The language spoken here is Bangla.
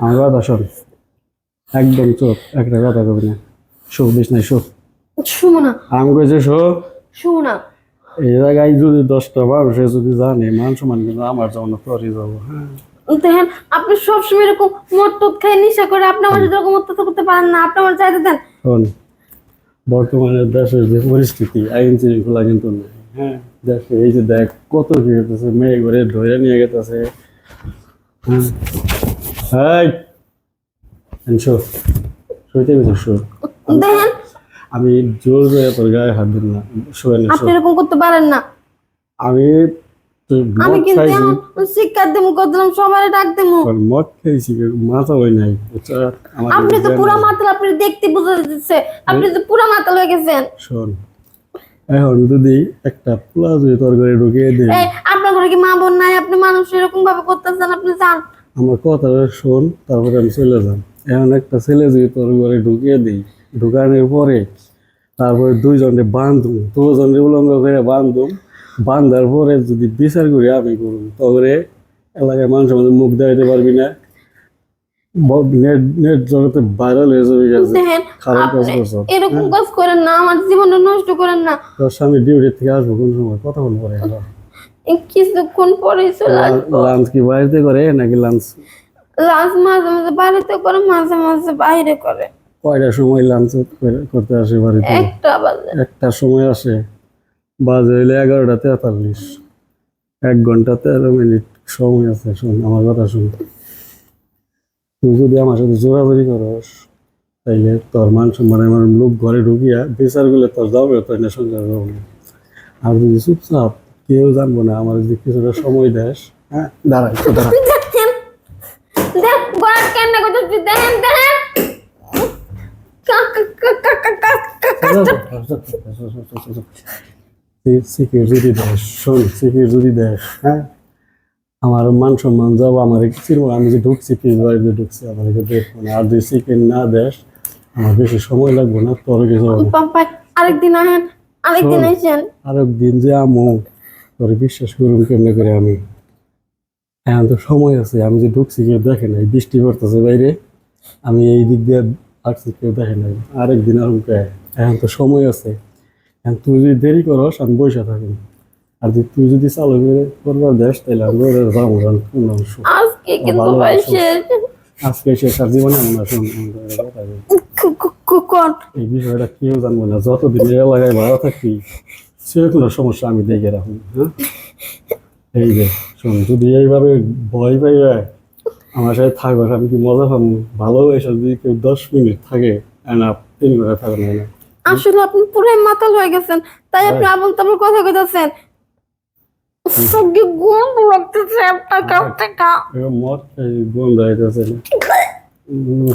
আমার কথা শোন। একদম চোখ একটা কথা কবি না। শো বিষ নাই শো। শুনো না। আমি কইছি শো। শুনো না। এই জায়গায় যদি দশটা মানুষে যদি জানে মান সমান কিন্তু আমার জন্য তরি যাব হ্যাঁ। দেখেন আপনি সবসময় এরকম মদ টদ খাই নেশা করে আপনি আমার সাথে এরকম অত্যাচার করতে পারেন না আপনি আমার চাইতে দেন। শোন বর্তমানে দেশের যে পরিস্থিতি আইন শৃঙ্খলা কিন্তু নেই হ্যাঁ। দেশে এই যে দেখ কত কি হতেছে মেয়ে ঘরে ধরে নিয়ে গেতেছে আমি জোর জোরে তোর গায়ে হাত দিন না শোয়ে না আপনি এরকম করতে পারেন না। আমি আমি কিন্তু শিক্ষা দেবো করলাম সবাই ডাক দেবো। মদ খাইছি মাথা হই নাই আপনি তো পুরা মাতাল আপনি দেখতে বোঝা যাচ্ছে আপনি তো পুরা মাতাল হয়ে গেছেন। শোন এখন যদি একটা পোলা যদি তোর ঘরে ঢুকিয়ে দে কি মা বোন নাই? আপনি মানুষ এরকম ভাবে করতেছেন আপনি যান। আমার কথাটা শোন তারপরে আমি চলে যাম। এখন একটা ছেলে যদি তোর ঘরে ঢুকিয়ে দিই ঢুকানোর পরে তারপরে দুইজনে বান্ধুম দুজনে উলঙ্গ করে বান্ধুম বান্ধার পরে যদি বিচার করি আমি করুন তবে এলাকায় মানুষের মধ্যে মুখ দেখাতে পারবি না। নেট নেট জগতে ভাইরাল হয়ে যাবে গেছে। খারাপ কাজ করছ। এরকম কাজ করেন না আমার জীবনটা নষ্ট করেন না। তোর স্বামী ডিউটি থেকে আসব কোন সময়? কথা বল পরে। এই কিছুক্ষণ পরে চলে আসব। লাঞ্চ কি বাড়িতে করে নাকি লাঞ্চ? লাঞ্চ মাঝে মাঝে বাড়িতে করে মাঝে মাঝে বাইরে করে। কয়টার সময় লাঞ্চ করতে আসে বাড়িতে? একটা বাজে। সময় আসে। বাজে হইলে এগারোটা তেতাল্লিশ। এক ঘণ্টা তেরো মিনিট সময় আছে শোন আমার কথা শুন। তুই যদি আমার সাথে জোরাজোরি করস তাইলে তোর মান সম্মান আমার লোক ঘরে ঢুকিয়া বিচার করলে তোর যাবে তোর না সংসার যাব। না আর যদি চুপচাপ কেউ জানব না আমার যদি কিছুটা সময় দেস হ্যাঁ? দাঁড়া সিকিউরিটি দেশ শোন সিকিউরিটি দেশ হ্যাঁ? আমার মান সম্মান যাব আমার আমি যে ঢুকছি পিস বাড়িতে ঢুকছি আমার দেখব না। আর যদি চিকেন না দেশ আমার বেশি সময় লাগবে না তোর কিছু আরেকদিন আহেন আরেকদিন আসেন। আর দিন যে আমু তোর বিশ্বাস করুন কেমনে করে আমি? এখন তো সময় আছে আমি যে ঢুকছি কেউ দেখে নাই বৃষ্টি পড়তেছে বাইরে আমি এই দিক দিয়ে আসছি কেউ দেখে নাই। আরেকদিন আর এখন তো সময় আছে। এখন তুই যদি দেরি করস আমি বসে থাকি আর যদি তুই যদি চালু করে করবার দেশ তাহলে আমি ওরে যাব আজকে কিন্তু ভালো আজকে শেষ আর জীবনে আমরা এই বিষয়টা কেউ জানব না যতদিন এলাকায় ভাড়া থাকি সে কোনো সমস্যা আমি দেখে রাখুন হ্যাঁ? এই যে শোন যদি এইভাবে ভয় পাইবে আমার সাথে থাকবে আমি কি মজা পাবো? ভালোবেসে যদি কেউ দশ মিনিট থাকে না তিন ঘণ্টা থাকে না না আসলে আপনি পুরাই মাতাল হয়ে গেছেন তাই আপনি আবল তাবল কথা কইতাছেন। সঙ্গে গন্ধ লাগতেছে আপনার কাছ থেকে। মদ খাই উম, উম,